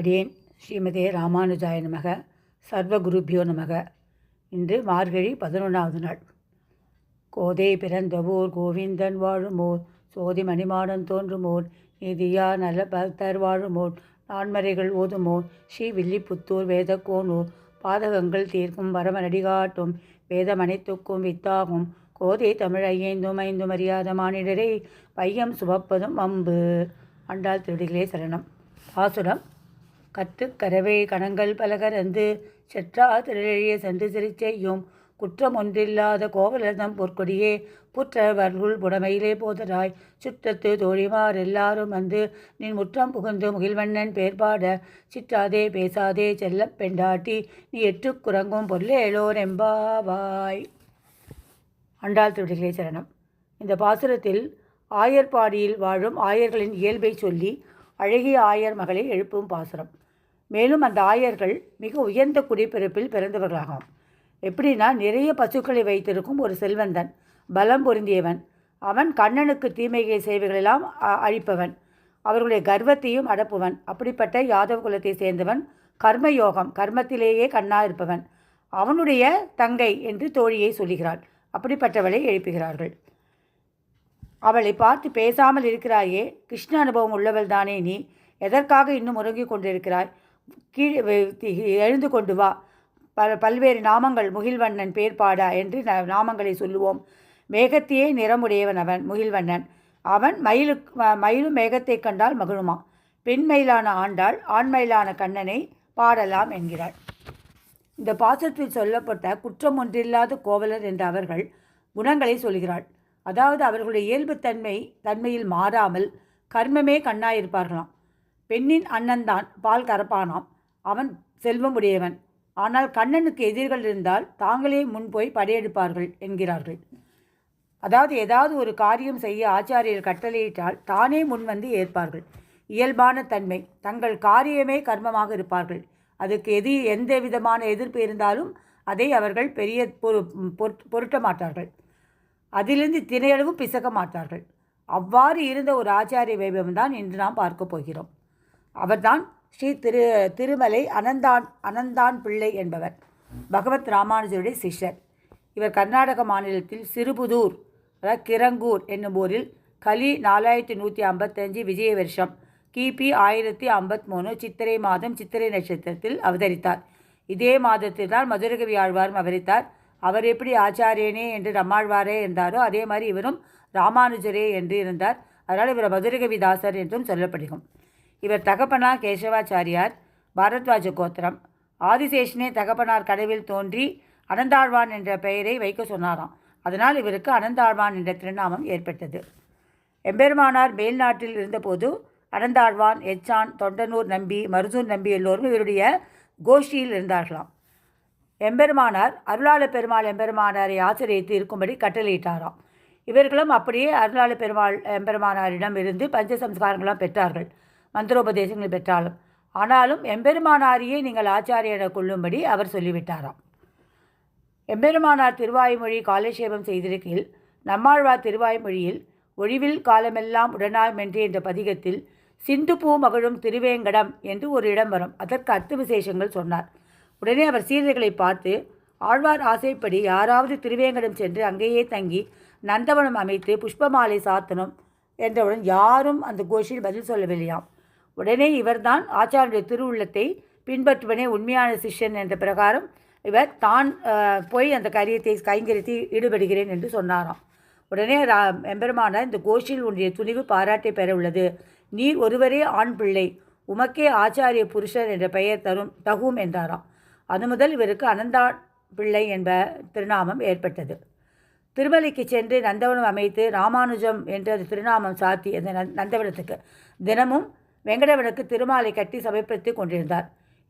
அடியேன். ஸ்ரீமதே ராமானுஜாய நமக. சர்வகுருபியோ நமக. இன்று மார்கழி பதினொன்றாவது நாள். கோதை பிறந்தவோர் கோவிந்தன் வாழுமோர். சோதி மணிமாடன் தோன்றுமோர். நிதியா நல்ல பக்தர் வாழுமோர். நான்மறைகள் ஓதுமோர். ஸ்ரீ வில்லிபுத்தூர் வேதக்கோனூர். பாதகங்கள் தீர்க்கும் பரமநடி காட்டும். வேதமனைத்துக்கும் வித்தாகும். கோதை தமிழ் ஐயைந்தும் ஐந்தும் அறியாத மானிடரை. பையம் சுமப்பதும் அம்பு. அண்டால் திருடிகளே சரணம். பாசுரம் கத்துக்கரவே கணங்கள் பலகரந்து செற்றா திரழிய சென்று சிரிச்செய்யும் குற்றம் ஒன்றில்லாத கோவலர்தம் பொற்கொடியே புற்றவர்கள் புடமையிலே போதராய். சுற்றத்து தோழிமார் எல்லாரும் வந்து நின் முற்றம் புகுந்து முகில்வண்ணன் பேர்பாட சிற்றாதே பேசாதே செல்ல பெண்டாட்டி நீ எட்டுக் குரங்கும் பொல்லேளோர் எம்பாவாய். அண்டாள் திருடிகளே சரணம். இந்த பாசுரத்தில் ஆயர்பாடியில் வாழும் ஆயர்களின் இயல்பை சொல்லி அழகிய ஆயர் மகளை எழுப்பும் பாசுரம். மேலும் அந்த ஆயர்கள் மிக உயர்ந்த குடிப்பிறப்பில் பிறந்தவர்களாகும். எப்படின்னா நிறைய பசுக்களை வைத்திருக்கும் ஒரு செல்வந்தன் பலம் பொருந்தியவன் அவன் கண்ணனுக்கு தீமைகை செய்வைகளெல்லாம் அ- அழிப்பவன் அவர்களுடைய கர்வத்தையும் அடப்புவன். அப்படிப்பட்ட யாதவ குலத்தை சேர்ந்தவன் கர்மயோகம் கர்மத்திலேயே கண்ணா இருப்பவன். அவனுடைய தங்கை என்று தோழியை சொல்லுகிறாள். அப்படிப்பட்டவளை எழுப்புகிறார்கள். அவளை பார்த்து பேசாமல் இருக்கிறாயே கிருஷ்ண அனுபவம் உள்ளவள் தானே நீ? எதற்காக இன்னும் உறங்கிக் கொண்டிருக்கிறாய்? கீழே எழுந்து கொண்டு வா. பல பல்வேறு நாமங்கள் முகில்வண்ணன் பேர்பாடா என்று ந- நாமங்களை சொல்லுவோம். மேகத்தையே நிறமுடையவன் அவன் முகில்வண்ணன். அவன் மயிலு மயிலும் மேகத்தை கண்டால் மகிழுமா. பெண் மயிலான ஆண்டாள் ஆண்மயிலான கண்ணனை பாடலாம் என்கிறாள். இந்த பாசத்தில் சொல்லப்பட்ட குற்றம் ஒன்றில்லாத கோவலர் என்ற அவர்கள் குணங்களை சொல்கிறாள். அதாவது அவர்களுடைய இயல்புத்தன்மை தன்மையில் மாறாமல் கர்மமே கண்ணாயிருப்பார்களாம். பெண்ணின் அண்ணன்தான் பால் கறப்பானாம். அவன் செல்வம் உடையவன் ஆனால் கண்ணனுக்கு எதிர்கள் இருந்தால் தாங்களே முன் போய் படையெடுப்பார்கள் என்கிறார்கள். அதாவது ஏதாவது ஒரு காரியம் செய்ய ஆச்சாரியர் கட்டளையிட்டால் தானே முன் வந்து ஏற்பார்கள். இயல்பான தன்மை. தங்கள் காரியமே கர்மமாக இருப்பார்கள். அதுக்கு எது எந்த விதமான எதிர்ப்பு இருந்தாலும் அதை அவர்கள் பெரிய பொரு பொருட்- பொருட்ட மாட்டார்கள். அதிலிருந்து திரையளவும் பிசக்க மாட்டார்கள். அவ்வாறு இருந்த ஒரு ஆச்சாரிய வைபவம் தான் இன்று நாம் பார்க்க போகிறோம். அவர்தான் ஸ்ரீ திரு திருமலை அனந்தான் அனந்தான் பிள்ளை என்பவர். பகவத் ராமானுஜருடைய சிஷ்யர். இவர் கர்நாடக மாநிலத்தில் சிறுபுதூர் அதாவது கிரங்கூர் என்னும் ஊரில் கலி நாலாயிரத்தி நூற்றி ஐம்பத்தஞ்சு விஜய வருஷம் கிபி ஆயிரத்தி ஐம்பத்தி மூணு சித்திரை மாதம் சித்திரை நட்சத்திரத்தில் அவதரித்தார். இதே மாதத்தில் தான் மதுரகவி ஆழ்வாரும் அவதரித்தார். அவர் எப்படி ஆச்சாரியனே என்று நம்மாழ்வாரே இருந்தாரோ அதே மாதிரி இவரும் ராமானுஜரே என்று இருந்தார். அதனால் இவர் மதுரகவி தாசர் என்றும் சொல்லப்படுகும் இவர் தகப்பனார் கேசவாச்சாரியார் பாரத்வாஜ கோத்திரம். ஆதிசேஷனே தகப்பனார் கடவில் தோன்றி அனந்தாழ்வான் என்ற பெயரை வைக்க சொன்னாராம். அதனால் இவருக்கு அனந்தாழ்வான் என்ற திருநாமம் ஏற்பட்டது. எம்பெருமானார் மேல்நாட்டில் இருந்தபோது அனந்தாழ்வான் எச்சான் தொண்டனூர் நம்பி மருதூர் நம்பி எல்லோரும் இவருடைய கோஷ்டியில் இருந்தார்களாம். எம்பெருமானார் அருளாள பெருமாள் எம்பெருமானாரை ஆசிரியத்து இருக்கும்படி கட்டளையிட்டாராம். இவர்களும் அப்படியே அருளாள பெருமாள் எம்பெருமானாரிடம் இருந்து பஞ்சசம்ஸ்காரங்களாம் பெற்றார்கள். மந்திரோபதேசங்கள் பெற்றாலும். ஆனாலும் எம்பெருமானாரியே நீங்கள் ஆச்சாரியனை கொள்ளும்படி அவர் சொல்லிவிட்டாராம். எம்பெருமானார் திருவாய்மொழி காலட்சேபம் செய்திருக்கையில் நம்மாழ்வார் திருவாய்மொழியில் ஒழிவில் காலமெல்லாம் உடனாய் மென்று என்ற பதிகத்தில் சிந்து பூ மகளும் திருவேங்கடம் என்று ஒரு இடம் வரும். அதற்கு அர்த்த விசேஷங்கள் சொன்னார். உடனே அவர் சீடர்களை பார்த்து ஆழ்வார் ஆசைப்படி யாராவது திருவேங்கடம் சென்று அங்கேயே தங்கி நந்தவனம் அமைத்து புஷ்பமாலை சாத்தனும் என்றவுடன் யாரும் அந்த கோஷில் பதில் சொல்லவில்லையாம். உடனே இவர்தான் ஆச்சாரிய திருவுள்ளத்தை பின்பற்றுவனே உண்மையான சிஷ்யன் என்ற பிரகாரம் இவர் தான் போய் அந்த காரியத்தை கைங்கரித்து ஈடுபடுகிறேன் என்று சொன்னாராம். உடனே ரா எம்பெருமானார் இந்த கோஷில் உன்னுடைய துணிவு பாராட்டை பெற உள்ளது. நீர் ஒருவரே ஆண் பிள்ளை உமக்கே ஆச்சாரிய புருஷர் என்ற பெயர் தரும் தகும் என்றாராம். அது முதல் இவருக்கு அனந்தா பிள்ளை என்ப திருநாமம் ஏற்பட்டது. திருமலைக்கு சென்று நந்தவனம் அமைத்து ராமானுஜம் என்ற திருநாமம் சாத்தி அந்த நந்தவனத்துக்கு தினமும் வெங்கடவனுக்கு திருமாலை கட்டி சமர்ப்பித்து கொண்டிருந்தார்.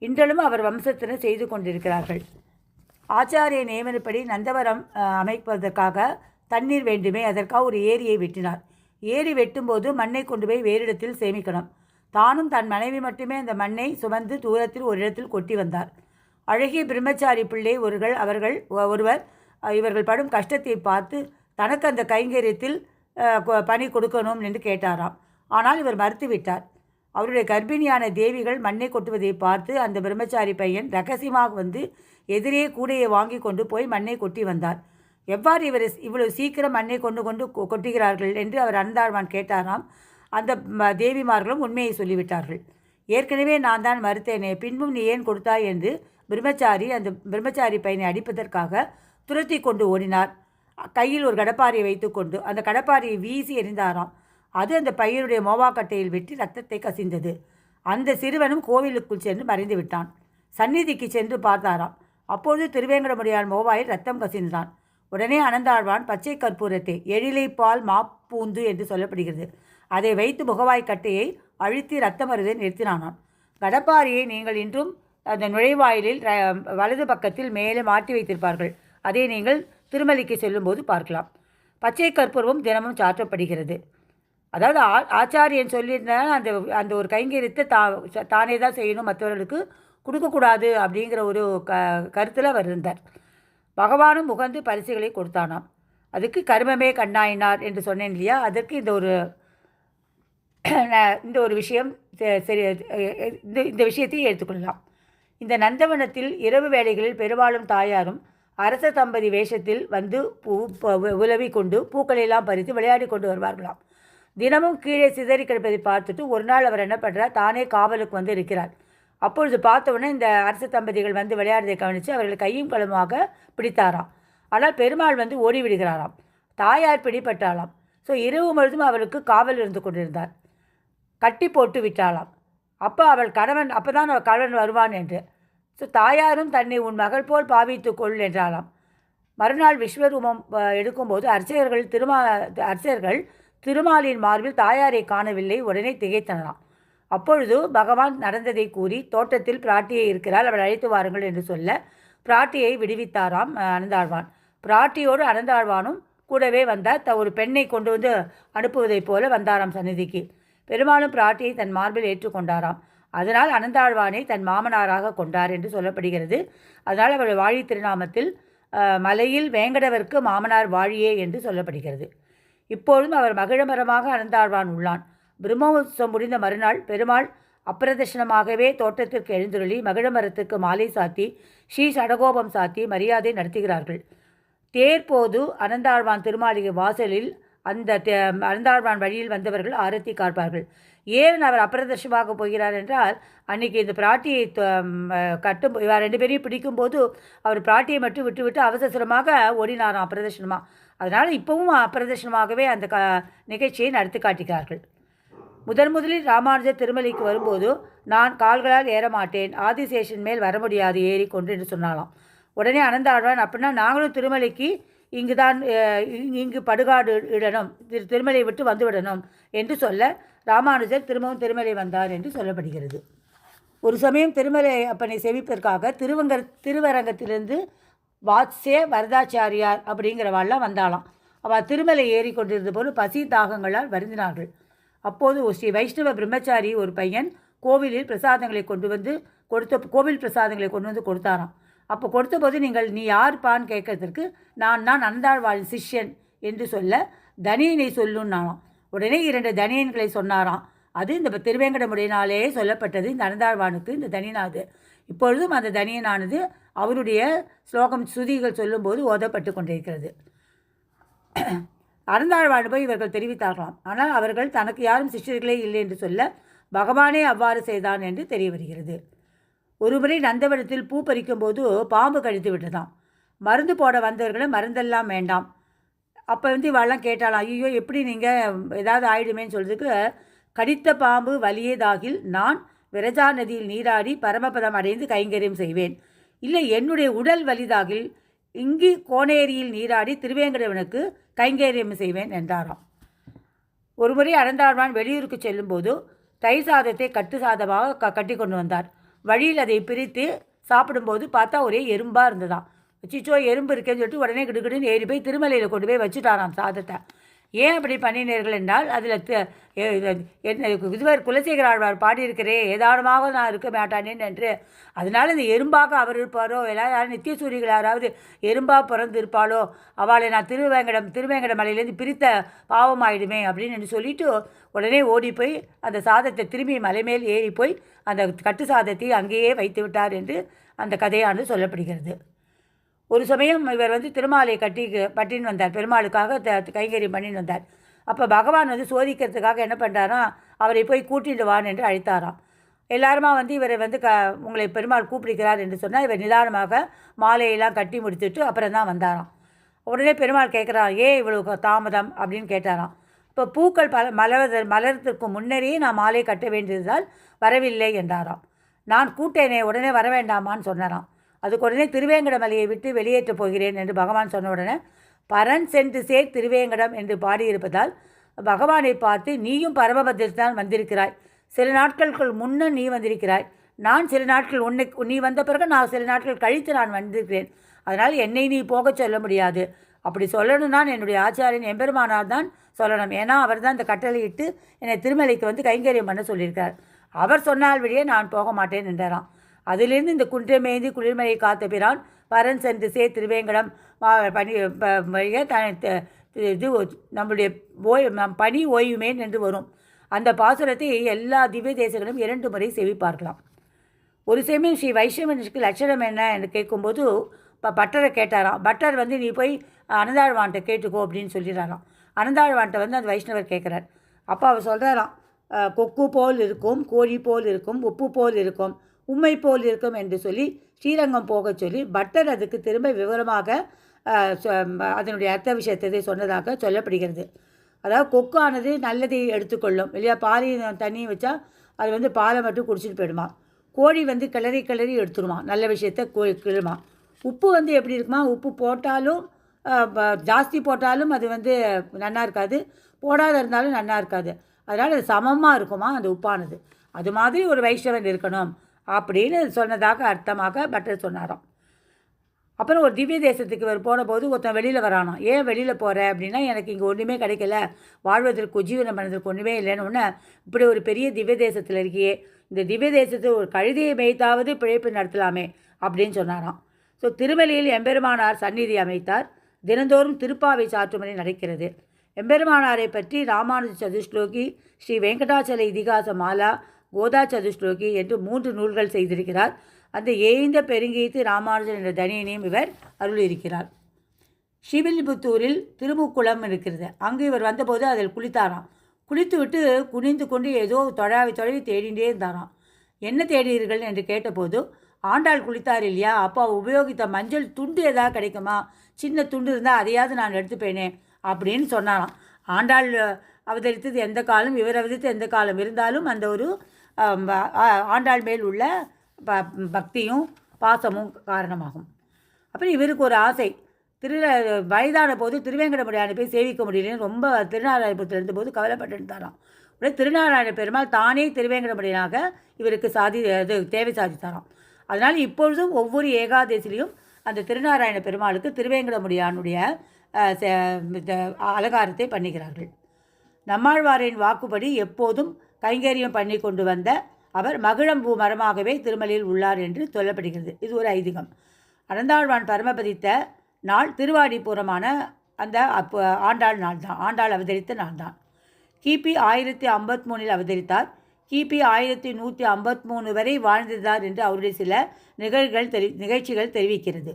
இன்றளும் அவர் வம்சத்தினர் செய்து கொண்டிருக்கிறார்கள். ஆச்சாரிய நியமனப்படி நந்தவரம் அமைப்பதற்காக தண்ணீர் வேண்டுமே அதற்காக ஒரு ஏரியை வெட்டினார். ஏரி வெட்டும்போது மண்ணை கொண்டு போய் வேறு இடத்தில் சேமிக்கணும். தானும் தன் மனைவி மட்டுமே அந்த மண்ணை சுமந்து தூரத்தில் ஒரு இடத்தில் கொட்டி வந்தார். அழகிய பிரம்மச்சாரி பிள்ளை ஒருகள் அவர்கள் ஒருவர் இவர்கள் படும் கஷ்டத்தை பார்த்து தனக்கு அந்த கைங்கரியத்தில் பணி கொடுக்கணும் என்று கேட்டாராம். ஆனால் இவர் மறுத்துவிட்டார். அவருடைய கர்ப்பிணியான தேவிகள் மண்ணை கொட்டுவதை பார்த்து அந்த பிரம்மச்சாரி பையன் ரகசியமாக வந்து எதிரே கூடையை வாங்கி கொண்டு போய் மண்ணை கொட்டி வந்தார். எவ்வாறு இவர் இவ்வளவு சீக்கிரம் மண்ணை கொண்டு கொண்டு கொட்டுகிறார்கள் என்று அவர் அனந்தாழ்வான் கேட்டாராம். அந்த தேவிமார்களும் உண்மையை சொல்லிவிட்டார்கள். ஏற்கனவே நான் தான் மறுத்தேனே பின்பும் நீ ஏன் கொடுத்தாய் என்று பிரம்மச்சாரி அந்த பிரம்மச்சாரி பையனை அடிப்பதற்காக துரத்தி கொண்டு ஓடினார். கையில் ஒரு கடப்பாரியை வைத்துக்கொண்டு அந்த கடப்பாரியை வீசி எறிந்தாராம். அது அந்த பையனுடைய மோவாக்கட்டையில் வெட்டி ரத்தத்தை கசிந்தது. அந்த சிறுவனும் கோவிலுக்குள் சென்று மறைந்து விட்டான். சந்நிதிக்கு சென்று பார்த்தாராம். அப்பொழுது திருவேங்கடமுடியான் மோவாயில் ரத்தம் கசிந்தான் உடனே அனந்தாழ்வான் பச்சை கற்பூரத்தை எழிலை பால் மாப்பூந்து என்று சொல்லப்படுகிறது. அதை வைத்து முகவாய் கட்டையை அழுத்தி ரத்தம் வருவதை நிறுத்தினானாம். கடப்பாரியை நீங்கள் இன்றும் அந்த நுழைவாயிலில் ர- வலது பக்கத்தில் மேலே மாட்டி வைத்திருப்பார்கள். அதை நீங்கள் திருமலைக்கு செல்லும்போது பார்க்கலாம். பச்சை கற்பூரமும் தினமும் சாற்றப்படுகிறது. அதாவது ஆ ஆச்சாரியன் சொல்லியிருந்தால் அந்த அந்த ஒரு கைங்கரியத்தை தா தானே தான் செய்யணும் மற்றவர்களுக்கு கொடுக்கக்கூடாது அப்படிங்கிற ஒரு க கருத்தில் அவர் இருந்தார். பகவானும் உகந்து பரிசுகளை கொடுத்தானாம். அதுக்கு கர்மமே கண்ணாயினார் என்று சொன்னேன் இல்லையா? அதற்கு இந்த ஒரு இந்த ஒரு விஷயம் சரி இந்த இந்த விஷயத்தையும் எடுத்துக்கொள்ளலாம். இந்த நந்தவனத்தில் இரவு வேளைகளில் பெரும்பாலும் தாயாரும் அரச தம்பதி வேஷத்தில் வந்து பூ ப- உலவி கொண்டு பூக்களெல்லாம் பறித்து விளையாடி கொண்டு வருவார்களாம். தினமும் கீழே சிதறி கிடப்பதை பார்த்துட்டு ஒரு நாள் அவர் என்ன பண்ணுறார் தானே காவலுக்கு வந்து இருக்கிறார். அப்பொழுது பார்த்தவுடனே இந்த அரச தம்பதிகள் வந்து விளையாடுறதை கவனித்து அவர்கள் கையும் களமாக பிடித்தாராம். ஆனால் பெருமாள் வந்து ஓடிவிடுகிறாராம். தாயார் பிடிபட்டாளாம். ஸோ இரவு முழுதும் அவளுக்கு காவல் இருந்து கொண்டிருந்தார். கட்டி போட்டு விட்டாளாம். அப்போ அவள் கணவன் அப்போ தான் அவள் கணவன் வருவான் என்று. ஸோ தாயாரும் தன்னை உன் மகள் போல் பாவித்து கொள் என்றாளாம். மறுநாள் விஸ்வரூபம் எடுக்கும்போது அர்ச்சகர்கள் திருமா அர்ச்சகர்கள் திருமாலின் மார்பில் தாயாரை காணவில்லை உடனே திகைத்தனராம் அப்பொழுது பகவான் நடந்ததை கூறி தோட்டத்தில் பிராட்டியை இருக்கிறாள் அவள் அழைத்து வாருங்கள் என்று சொல்ல பிராட்டியை விடுவித்தாராம் அனந்தாழ்வான். பிராட்டியோடு அனந்தாழ்வானும் கூடவே வந்தார். த ஒரு பெண்ணை கொண்டு வந்து அனுப்புவதைப் போல வந்தாராம் சந்நிதிக்கு. பெருமாளும் பிராட்டியை தன் மார்பில் ஏற்றுக்கொண்டாராம். அதனால் அனந்தாழ்வானை தன் மாமனாராக கொண்டார் என்று சொல்லப்படுகிறது. அதனால் அவள் வாழி திருநாமத்தில் மலையில் வேங்கடவர்க்கு மாமனார் வாழியே என்று சொல்லப்படுகிறது. இப்பொழுதும் அவர் மகிழமரமாக அனந்தாழ்வான் உள்ளான். பிரம்மோத்சவம் முடிந்த மறுநாள் பெருமாள் அப்பிரதர்ஷனமாகவே தோட்டத்திற்கு எழுந்துருளி மகிழமரத்துக்கு மாலை சாத்தி ஸ்ரீ சடகோபம் சாத்தி மரியாதை நடத்துகிறார்கள். தேர்போது அனந்தாழ்வான் திருமாளிகை வாசலில் அந்த தே- அனந்தாழ்வான் வழியில் வந்தவர்கள் ஆரத்தி காப்பார்கள் ஏன் அவர் அப்பிரதர்ஷமாக போகிறார் என்றால் அன்னைக்கு இந்த பிராட்டியை கட்டும் இவர் ரெண்டு பேரையும் பிடிக்கும்போது அவர் பிராட்டியை மட்டும் விட்டுவிட்டு அவசரமாக ஓடினாராம் அப்பிரதர்ஷனமாக அதனால் இப்போவும் அப்பிரதர்ஷனமாகவே அந்த க நிகழ்ச்சியை நடத்தி காட்டுகிறார்கள் முதன் முதலில் ராமானுஜர் திருமலைக்கு வரும்போது நான் கால்களால் ஏற மாட்டேன் ஆதிசேஷன் மேல் வர முடியாது ஏறிக்கொண்டு என்று சொன்னாலாம் உடனே அனந்தாழ்வான் அப்படின்னா நாங்களும் திருமலைக்கு இங்கு தான் இங்கு படுகாடு இடணும். திரு திருமலை விட்டு வந்துவிடணும் என்று சொல்ல ராமானுஜர் திரும்பவும் திருமலை வந்தார் என்று சொல்லப்படுகிறது. ஒரு சமயம் திருமலை அப்பனை சேமிப்பதற்காக திருவங்கர் திருவரங்கத்திலிருந்து வாத்சே வரதாச்சாரியார் அப்படிங்கிறவாள்லாம் வந்தாலாம் அவள் திருமலை ஏறி கொண்டிருந்த போது பசி தாகங்களால் வருந்தினார்கள். அப்போது ஒரு ஸ்ரீ வைஷ்ணவ பிரம்மச்சாரி ஒரு பையன் கோவிலில் பிரசாதங்களை கொண்டு வந்து கொடுத்த கோவில் பிரசாதங்களை கொண்டு வந்து கொடுத்தாராம். அப்போ கொடுத்தபோது நீங்கள் நீ யார்ப்பான்னு கேட்கறதற்கு நான் நான் அனந்தாழ்வாளின் சிஷ்யன் என்று சொல்ல தனியனை சொல்லுன்னாலாம் உடனே இரண்டு தனியன்களை சொன்னாராம். அது இந்த திருவேங்கடமுடையினாலே சொல்லப்பட்டது இந்த அனந்தாழ்வானுக்கு இந்த தனியனாது. இப்பொழுதும் அந்த தனியனானது அவருடைய ஸ்லோகம் சுதிகள் சொல்லும்போது ஓதப்பட்டு கொண்டிருக்கிறது. அறந்தாழ்வான் போய் இவர்கள் தெரிவித்தார்களாம். ஆனால் அவர்கள் தனக்கு யாரும் சிஷ்யர்களே இல்லை என்று சொல்ல பகவானே அவ்வாறு செய்தான் என்று தெரிய வருகிறது ஒருமுறை நந்தவனத்தில் பூ பறிக்கும்போது பாம்பு கழித்து விட்டதாம். மருந்து போட வந்தவர்களை மருந்தெல்லாம் வேண்டாம். அப்போ வந்து இவெல்லாம் கேட்டாலாம் ஐயோ எப்படி நீங்கள் ஏதாவது ஆயிடுமேன்னு சொல்கிறதுக்கு கடித்த பாம்பு வலியேதாகில் நான் விரஜா நதியில் நீராடி பரமபதம் அடைந்து கைங்கரியம் செய்வேன். இல்லை என்னுடைய உடல் வலிதாகில் இங்கு கோனேரியில் நீராடி திருவேங்கடவனுக்கு கைங்கேரியம் செய்வேன் என்றாராம். ஒருமுறை அறந்தாழ்வான் வெளியூருக்கு செல்லும்போது தயிர் சாதத்தை கட்டு சாதமாக க கட்டி கொண்டு வந்தார். வழியில் அதை பிரித்து சாப்பிடும்போது பார்த்தா ஒரே எறும்பாக இருந்ததாம். வச்சிச்சோ எறும்பு இருக்கேன்னு சொல்லிட்டு உடனே கிடுகிடுன்னு ஏறி போய் திருமலையில் கொண்டு போய் வச்சுட்டாராம் சாதத்தை. ஏன் அப்படி பண்ணினீர்கள் என்றால் அதில் என்ன இதுவர் குலசேகர ஆழ்வார் பாடியிருக்கிறே ஏதானமாக நான் இருக்க மாட்டானேன் என்று. அதனால் இந்த எறும்பாக அவர் இருப்பாரோ எல்லாரும் நித்திய சூரிகள் யாராவது எறும்பாக பிறந்து இருப்பாளோ அவளை நான் திருவேங்கடம் திருவேங்கட மலையிலேருந்து பிரித்த பாவமாயிடுமே அப்படின்னு என்று சொல்லிட்டு உடனே ஓடி போய் அந்த சாதத்தை திரும்பி மலை மேல் ஏறி போய் அந்த கட்டு சாதத்தை அங்கேயே வைத்து விட்டார் என்று அந்த கதையானது சொல்லப்படுகிறது. ஒரு சமயம் இவர் வந்து திருமாலை கட்டி பட்டின்னு வந்தார். பெருமாளுக்காக த கைங்கரியம் பண்ணின்னு வந்தார். அப்போ பகவான் வந்து சோதிக்கிறதுக்காக என்ன பண்ணுறாராம் அவரை போய் கூட்டிட்டு வான் என்று அழைத்தாராம். எல்லாருமா வந்து இவரை வந்து க உங்களை பெருமாள் கூப்பிடுகிறார் என்று சொன்னால் இவர் நிதானமாக மாலையெல்லாம் கட்டி முடித்துட்டு அப்புறம் தான் வந்தாராம். உடனே பெருமாள் கேட்குறான் ஏன் இவ்வளோ தாமதம்? அப்படின்னு கேட்டாராம். இப்போ பூக்கள் பல மலர்வத மலர்றதுக்கு முன்னரே நான் மாலை கட்ட வேண்டியதால் வரவில்லை என்றாராம். நான் கூட்டேனே உடனே வர வேண்டாமான்னு சொன்னாராம். அதுக்கு உடனே திருவேங்கடமலையை விட்டு வெளியேற்றப் போகிறேன் என்று பகவான் சொன்ன உடனே பரன் சென்று சேர் திருவேங்கடம் என்று பாடியிருப்பதால் பகவானை பார்த்து நீயும் பரமபத்திரத்தான் வந்திருக்கிறாய். சில நாட்களுக்குள் முன்ன நீ வந்திருக்கிறாய். நான் சில நாட்கள் உன்னை நீ வந்த பிறகு நான் சில நாட்கள் கழித்து நான் வந்திருக்கிறேன். அதனால் என்னை நீ போகச் சொல்ல முடியாது. அப்படி சொல்லணும்னா என்னுடைய ஆச்சாரியன் எம்பெருமானார் தான் சொல்லணும். ஏன்னா அவர் தான் இந்த கட்டளையிட்டு என்னை திருமலைக்கு வந்து கைங்கரியம் பண்ண சொல்லியிருக்கார் அவர் சொன்னால் வழியே நான் போக மாட்டேன் என்றாராம். அதிலிருந்து இந்த குன்றமேந்தி குளிர்மலை காத்த பிறான் பரன் சென்று சே திருவேங்கடம் பணி இது நம்முடைய ஓய் பனி ஓய்வுமேன் என்று வரும். அந்த பாசுரத்தை எல்லா திவ்ய தேசங்களும் இரண்டு முறை செவிப்பார்க்கலாம் ஒரு சமயம் ஸ்ரீ வைஷ்ணவனுக்கு லட்சணம் என்ன என்று கேட்கும்போது இப்போ பட்டரை கேட்டாராம். பட்டர் வந்து நீ போய் அனந்தாழ்வான்ட்ட கேட்டுக்கோ அப்படின்னு சொல்லிடுறாராம். அனந்தாழ்வான்ட்ட வந்து அந்த வைஷ்ணவர் கேட்குறார். அப்போ அவர் சொல்கிறாராம் கொக்கு போல் இருக்கும் கோழி போல் இருக்கும் உப்பு போல் இருக்கும் உண்மை போல் இருக்கும் என்று சொல்லி ஸ்ரீரங்கம் போகச் சொல்லி பட்டர் அதுக்கு திரும்ப விவரமாக அதனுடைய அர்த்த விஷயத்தை சொன்னதாக சொல்லப்படுகிறது. அதாவது கொக்கானது நல்லதை எடுத்துக்கொள்ளும். இல்லையா? பாலை தண்ணியை வச்சா அது வந்து பாலை மட்டும் குடிச்சிட்டு போயிடுமா? கோழி வந்து கிளறி கிளறி எடுத்துருமா? நல்ல விஷயத்த கோ கிளமா உப்பு வந்து எப்படி இருக்குமா? உப்பு போட்டாலும் ஜாஸ்தி போட்டாலும் அது வந்து நன்னா இருக்காது. போடாத இருந்தாலும் நன்னா இருக்காது. அதனால் அது சமமாக இருக்குமா? அந்த உப்பானது. அது மாதிரி ஒரு வைஷ்ணவன் இருக்கணும். அப்படின்னு சொன்னதாக அர்த்தமாக பட்டர் சொன்னாராம். அப்புறம் ஒரு திவ்ய தேசத்துக்கு இவர் போன போது ஒருத்தன் வெளியில் வரானோ ஏன் வெளியில் போகிற அப்படின்னா எனக்கு இங்கே ஒன்றுமே கிடைக்கல. வாழ்வதற்கு உஜீவனம் பண்ணதற்கு ஒன்றுமே இல்லைன்னு ஒன்று இப்படி ஒரு பெரிய திவ்ய தேசத்தில் இருக்கியே. இந்த திவ்ய தேசத்தில் ஒரு கழுதியை மேய்த்தாவது பிழைப்பு நடத்தலாமே அப்படின்னு சொன்னாராம். ஸோ திருமலையில் எம்பெருமானார் சந்நிதி அமைத்தார். தினந்தோறும் திருப்பாவை சாற்றுமணி நடக்கிறது. எம்பெருமானாரை பற்றி ராமானுஜ சதுஷ்லோகி ஸ்ரீ வெங்கடாச்சல இதிகாச மாலா கோதா சதுஷ்லோகி என்று மூன்று நூல்கள் செய்திருக்கிறார். அந்த ஏய்ந்த பெருங்கீத்து ராமானுஜன் என்ற தனியனையும் இவர் அருளியிருக்கிறார். ஸ்ரீவில்லிபுத்தூரில் திருமுக்குளம் இருக்கிறது. அங்கு இவர் வந்தபோது அதில் குளித்தாராம். குளித்து விட்டு குனிந்து கொண்டு ஏதோ தொழாவி தொழவி தேடிகிட்டே இருந்தாராம். என்ன தேடுகிறீர்கள் என்று கேட்டபோது ஆண்டாள் குளித்தார் இல்லையா? அப்போ உபயோகித்த மஞ்சள் துண்டு ஏதாவது கிடைக்குமா? சின்ன துண்டு இருந்தால் அதையாவது நான் எடுத்துப்பேனே அப்படின்னு சொன்னாராம். ஆண்டாள் அவதரித்தது எந்த காலம் இவர் அவதரித்து எந்த காலம் இருந்தாலும் அந்த ஒரு ஆண்டாள் மேல் உள்ள ப பக்தியும் பாசமும் காரணமாகும். அப்புறம் இவருக்கு ஒரு ஆசை. திரு வயதான போது திருவேங்கடமுடியான போய் சேவிக்க முடியலன்னு ரொம்ப திருநாராயணபுரத்தில் இருந்தபோது கவலைப்பட்டு இருந்தாராம் உடனே திருநாராயண பெருமாள் தானே திருவேங்கடமுடியனாக இவருக்கு சாதி இது தேவை சாதித்தாராம். அதனால் இப்பொழுதும் ஒவ்வொரு ஏகாதசிலையும் அந்த திருநாராயண பெருமாளுக்கு திருவேங்கடமுடியானுடைய அலங்காரத்தை பண்ணுகிறார்கள். நம்மாழ்வாரின் வாக்குப்படி எப்போதும் கைங்கரியம் பண்ணி கொண்டு வந்த அவர் மகிழம்பூ மரமாகவே திருமலையில் உள்ளார் என்று சொல்லப்படுகிறது. இது ஒரு ஐதீகம். அனந்தாழ்வான் பரமபதித்த நாள் திருவாடிபுரமான அந்த அப்போ ஆண்டாள் நாள் தான் ஆண்டாள் அவதரித்த நாள் தான் கிபி ஆயிரத்தி ஐம்பத்தி மூணில் அவதரித்தார். கிபி ஆயிரத்தி நூற்றி ஐம்பத்தி மூணு வரை வாழ்ந்திருந்தார் என்று அவருடைய சில நிகழ்கள் தெரி நிகழ்ச்சிகள் தெரிவிக்கிறது.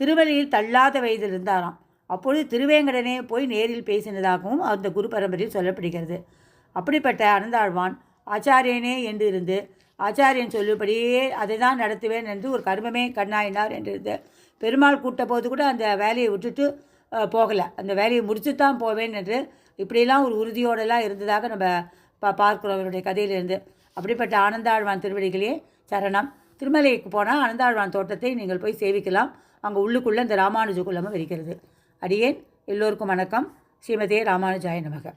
திருவள்ளியில் தள்ளாத வயதில் இருந்தாராம். அப்பொழுது திருவேங்கடனே போய் நேரில் பேசினதாகவும் அந்த குரு பரம்பரையில் சொல்லப்படுகிறது. அப்படிப்பட்ட அனந்தாழ்வான் ஆச்சாரியனே என்று இருந்து ஆச்சாரியன் சொல்லுபடியே அதை தான் நடத்துவேன் என்று ஒரு கர்மமே கண்ணாயினார் என்று பெருமாள் கூட்ட போது கூட அந்த வேலையை விட்டுட்டு போகலை. அந்த வேலையை முடிச்சு தான் போவேன் என்று இப்படியெல்லாம் ஒரு உறுதியோடலாம் இருந்ததாக நம்ம பா பார்க்குறோம் அவருடைய கதையிலிருந்து. அப்படிப்பட்ட ஆனந்தாழ்வான் திருவடிகளே சரணம். திருமலைக்கு போனால் ஆனந்தாழ்வான் தோட்டத்தை நீங்கள் போய் சேவிக்கலாம். அங்கே உள்ளுக்குள்ளே இந்த ராமானுஜ குலமும் இருக்கிறது. அடியேன் எல்லோருக்கும் வணக்கம். ஸ்ரீமதே ராமானுஜாய நமக.